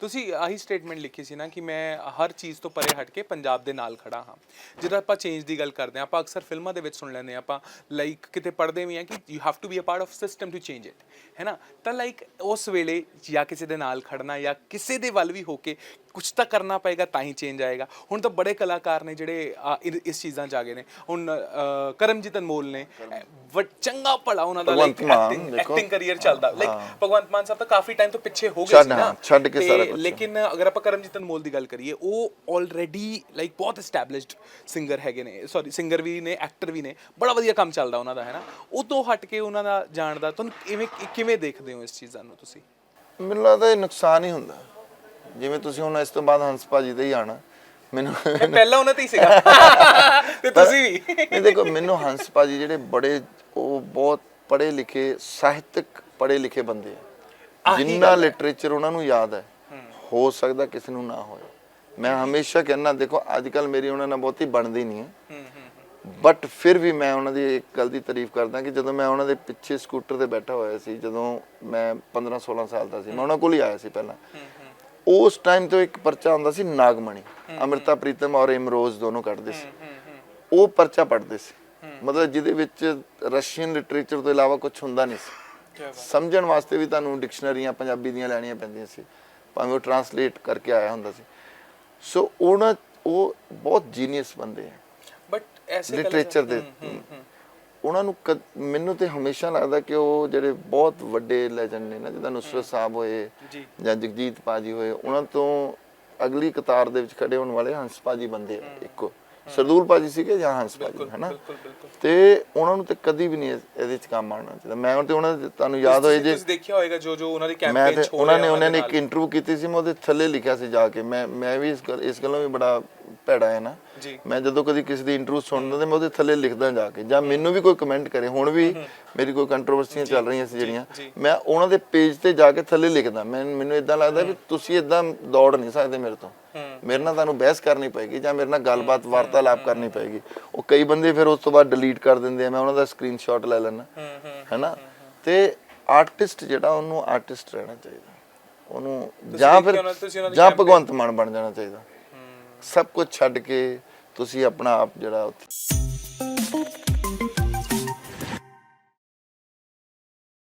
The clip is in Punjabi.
ਤੁਸੀਂ ਆਹੀ ਸਟੇਟਮੈਂਟ ਲਿਖੀ ਸੀ ਨਾ ਕਿ ਮੈਂ ਹਰ ਚੀਜ਼ ਤੋਂ ਪਰੇ ਹਟ ਕੇ ਪੰਜਾਬ ਦੇ ਨਾਲ ਖੜਾ ਹਾਂ। ਜਦੋਂ ਆਪਾਂ ਚੇਂਜ ਦੀ ਗੱਲ ਕਰਦੇ ਹਾਂ ਆਪਾਂ ਅਕਸਰ ਫਿਲਮਾਂ ਦੇ ਵਿੱਚ ਸੁਣ ਲੈਂਦੇ ਹਾਂ ਆਪਾਂ ਲਾਈਕ ਕਿਤੇ ਪੜ੍ਹਦੇ ਵੀ ਹਾਂ ਕਿ you have to be a part of system to change it ਹੈ ਨਾ? ਤਾਂ ਲਾਈਕ ਉਸ ਵੇਲੇ ਜਾਂ ਕਿਸੇ ਦੇ ਨਾਲ ਖੜਨਾ ਜਾਂ ਕਿਸੇ ਦੇ ਵੱਲ ਵੀ ਹੋ ਕੇ ਕੁਝ ਤਾਂ ਕਰਨਾ ਪਏਗਾ ਤਾਂ ਹੀ ਚੇਂਜ ਆਏਗਾ। ਹੁਣ ਤਾਂ ਬੜੇ ਕਲਾਕਾਰ ਨੇ ਜਿਹੜੇ ਆ, ਇ- ਇਸ ਚੀਜ਼ਾਂ 'ਚ ਆ ਗਏ ਨੇ। ਹੁਣ ਅ, ਕਰਮਜੀਤ ਅਨਮੋਲ ਨੇ ਵ- ਚੰਗਾ ਭਲਾ ਉਹਨਾਂ ਦਾ ਲਾਈਕ ਭਗਵੰਤ ਮਾਨ, ਐਕਟਿੰਗ ਦੇਖੋ। ਐਕਟਿੰਗ ਕਰੀਅਰ ਚੱਲਦਾ। ਲਾਈਕ ਭਗਵੰਤ ਮਾਨ ਸਾਹਿਬ ਤਾਂ ਕਾਫੀ ਟਾਈਮ ਤੋਂ ਪਿੱਛੇ ਹੋ ਗਏ ਛੱਡ, ਸੀ ਨਾ। ਛੱਡ ਕੇ ਤੇ ਸਾਰਾ। ਲੇਕਿਨ ਅਗਰ ਆਪਾਂ ਕਰਮਜੀਤ ਅਨਮੋਲ ਦੀ ਗੱਲ ਕਰੀਏ ਉਹ ਆਲਰੇਡੀ ਲਾਈਕ ਬਹੁਤ ਐਸਟੈਬਲਿਸ਼ਡ ਸਿੰਗਰ ਹੈਗੇ ਨੇ। ਸੌਰੀ ਸਿੰਗਰ ਵੀ ਨੇ ਐਕਟਰ ਵੀ ਨੇ। ਬੜਾ ਵਧੀਆ ਕੰਮ ਚੱਲਦਾ ਉਹਨਾਂ ਦਾ ਹੈ ਨਾ ਉਹ ਤੋਂ ਹਟ ਕੇ ਉਹਨਾਂ ਦਾ ਜਾਣ ਦਾ ਤੁਹਾਨੂੰ ਕਿਵੇਂ ਕਿਵੇਂ ਦੇਖਦੇ ਹੋ ਇਸ ਚੀਜ਼ਾਂ ਨੂੰ ਤੁਸੀਂ? ਮੈਨੂੰ ਲੱਗਦਾ ਇਹ ਨੁਕਸਾਨ ਹੀ ਹੁੰਦਾ। ਜਿਵੇਂ ਤੁਸੀਂ ਹੁਣ ਇਸ ਤੋਂ ਬਾਅਦ ਹੰਸ ਭਾਜੀ ਤੇ ਹੀ ਆਣਾ ਮੈਨੂੰ ਪਹਿਲਾਂ ਉਹਨਾਂ ਤੇ ਹੀ ਸੀਗਾ। ਤੇ ਤੁਸੀਂ ਵੀ? ਨਹੀਂ ਦੇਖੋ ਮੈਨੂੰ ਹੰਸ ਭਾਜੀ ਜਿਹੜੇ ਬੜੇ ਉਹ ਬਹੁਤ ਪੜ੍ਹੇ ਲਿਖੇ ਸਾਹਿਤਕ ਪੜ੍ਹੇ ਲਿਖੇ ਬੰਦੇ ਆ। ਜਿੰਨਾ। ਲਿਟਰੇਚਰ ਉਹਨਾਂ ਨੂੰ ਯਾਦ ਹੈ। ਹੋ ਸਕਦਾ ਕਿਸੇ ਨੂੰ ਨਾ ਹੋਏ। ਮੈਂ ਹਮੇਸ਼ਾ ਕਹਿੰਦਾ ਦੇਖੋ ਅੱਜ ਕੱਲ ਮੇਰੀ ਉਹਨਾਂ ਨਾਲ ਬਹੁਤੀ ਬਣਦੀ ਨਹੀਂ ਹੈ। ਬਟ ਫਿਰ ਵੀ ਮੈਂ ਉਹਨਾਂ ਦੀ ਇੱਕ ਗੱਲ ਦੀ ਤਾਰੀਫ ਕਰਦਾ ਕਿ ਜਦੋਂ ਮੈਂ ਉਹਨਾਂ ਦੇ ਪਿੱਛੇ ਸਕੂਟਰ ਤੇ ਬੈਠਾ ਹੋਇਆ ਸੀ ਜਦੋਂ ਮੈਂ 15 16 ਸਾਲ ਦਾ ਸੀ ਮੈਂ ਉਹਨਾਂ ਕੋਲ ਹੀ ਆਇਆ ਸੀ ਪਹਿਲਾਂ। ਉਸ ਟਾਈਮ ਤੋਂ ਇੱਕ ਪਰਚਾ ਹੁੰਦਾ ਸੀ ਨਾਗਮਣੀ। ਅਮ੍ਰਿਤਾ ਪ੍ਰੀਤਮ ਔਰ ਇਮਰੋਜ਼ ਦੋਨੋਂ ਕੱਢਦੇ ਸੀ। ਉਹ ਪਰਚਾ ਪੜ੍ਹਦੇ ਸੀ। ਮਤਲਬ ਜਿਹਦੇ ਵਿੱਚ ਰਸ਼ੀਅਨ ਲਿਟਰੇਚਰ ਤੋਂ ਇਲਾਵਾ ਕੁਝ ਹੁੰਦਾ ਨਹੀਂ ਸੀ। ਸਮਝਣ ਵਾਸਤੇ ਵੀ ਤੁਹਾਨੂੰ ਡਿਕਸ਼ਨਰੀਆਂ ਪੰਜਾਬੀ ਦੀਆਂ ਲੈਣੀਆਂ ਪੈਂਦੀਆਂ ਸੀ। ਭਾਵੇਂ ਉਹ ਟਰਾਂਸਲੇਟ ਕਰਕੇ ਆਇਆ ਹੁੰਦਾ ਸੀ। ਸੋ ਉਹਨਾਂ ਉਹ ਬਹੁਤ ਜੀਨੀਅਸ ਬੰਦੇ ਆ। ਬਟ ਐਸੇ ਲਿਟਰੇਚਰ ਦੇ ਉਹਨਾਂ ਨੂੰ ਮੈਨੂੰ ਤੇ ਹਮੇਸ਼ਾ ਲੱਗਦਾ ਕਿ ਉਹ ਜਿਹੜੇ ਬਹੁਤ ਵੱਡੇ ਲੈਜੈਂਡ ਨੇ ਨਾ ਜਿੱਦਾਂ ਨੁਸਰਤ ਸਾਹਿਬ ਹੋਏ ਜੀ। ਜਾਂ ਜਗਜੀਤ ਪਾਜੀ ਹੋਏ ਉਹਨਾਂ ਤੋਂ ਅਗਲੀ ਕਤਾਰ ਦੇ ਵਿੱਚ ਖੜੇ ਹੋਣ ਵਾਲੇ ਹੰਸ ਪਾਜੀ ਬੰਦੇ ਆ ਇੱਕੋ। ਸਰਦੂਲ ਪਾਜੀ ਸੀਗੇ ਜਾਂ ਹੰਸ ਪਾਜੀ ਹੈਨਾ? ਤੇ ਉਹਨਾਂ ਨੂੰ ਤੇ ਕਦੀ ਵੀ ਨਹੀਂ ਇਹਦੇ ਚ ਕੰਮ ਆਉਣਾ ਚਾਹੀਦਾ। ਮੈਂ ਤੇ ਉਹਨਾਂ ਦੇ ਤੁਹਾਨੂੰ ਯਾਦ ਹੋਏ ਜੇ ਤੁਸੀਂ ਦੇਖਿਆ ਹੋਵੇਗਾ ਜੋ ਜੋ ਉਹਨਾਂ ਦੀ ਕੈਂਪੇਨ ਹੋ ਉਹਨਾਂ ਨੇ ਉਹਨਾਂ ਨੇ ਇੱਕ ਇੰਟਰਵਿਊ ਕੀਤੀ ਸੀ ਮੈਂ ਉਹਦੇ ਥੱਲੇ ਲਿਖਿਆ ਸੀ ਜਾ ਕੇ। ਮੈਂ ਮੈਂ ਵੀ ਇਸ ਗੱਲ ਇਸ ਗੱਲੋਂ ਵੀ ਬੜਾ ਭੈੜਾ ਹੈ ਨਾ। ਮੈਂ ਜਦੋਂ ਕਦੀ ਕਿਸੇ ਦੀ ਇੰਟਰਵਿਊ ਸੁਣਦਾ ਤੇ ਮੈਂ ਉਹਦੇ ਥੱਲੇ ਲਿਖਦਾ ਜਾ ਕੇ। ਜਾਂ ਮੈਨੂੰ ਵੀ ਕੋਈ ਕਮੈਂਟ ਕਰੇ। ਹੁਣ ਵੀ ਮੇਰੀ ਕੋਈ ਕੰਟਰੋਵਰਸੀਆਂ ਚੱਲ ਰਹੀਆਂ ਸੀ ਜਿਹੜੀਆਂ। ਮੈਂ ਉਹਨਾਂ ਦੇ ਪੇਜ ਤੇ ਜਾ ਕੇ ਥੱਲੇ ਲਿਖਦਾ। ਮੈਨੂੰ ਇਦਾਂ ਲੱਗਦਾ ਵੀ ਤੁਸੀਂ ਇਦਾਂ ਦੌੜ ਨਹੀਂ ਸਕਦੇ ਮੇਰੇ ਤੋਂ। ਮੇਰੇ ਨਾਲ ਤੁਹਾਨੂੰ ਬਹਿਸ ਕਰਨੀ ਪਏਗੀ ਜਾਂ ਮੇਰੇ ਨਾਲ ਗੱਲਬਾਤ ਵਾਰਤਾਲਾਪ ਕਰਨੀ ਪਏਗੀ। ਉਹ ਕਈ ਬੰਦੇ ਫਿਰ ਉਸ ਤੋਂ ਬਾਅਦ ਡਿਲੀਟ ਕਰ ਦਿੰਦੇ ਆ। ਮੈਂ ਉਹਨਾਂ ਦਾ ਸਕਰੀਨਸ਼ਾਟ ਲੈ ਲੈਣਾ ਹੈਨਾ? ਤੇ ਆਰਟਿਸਟ ਜਿਹੜਾ ਉਹਨੂੰ ਆਰਟਿਸਟ ਰਹਿਣਾ ਚਾਹੀਦਾ। ਉਹਨੂੰ ਜਾਂ ਫਿਰ ਜਾਂ ਭਗਵੰਤ ਮਾਨ ਬਣ ਜਾਣਾ ਚਾਹੀਦਾ। ਸਭ ਕੁਝ ਛੱਡ ਕੇ ਤੁਸੀਂ ਆਪਣਾ ਆਪ ਜਿਹੜਾ ਉੱਥੇ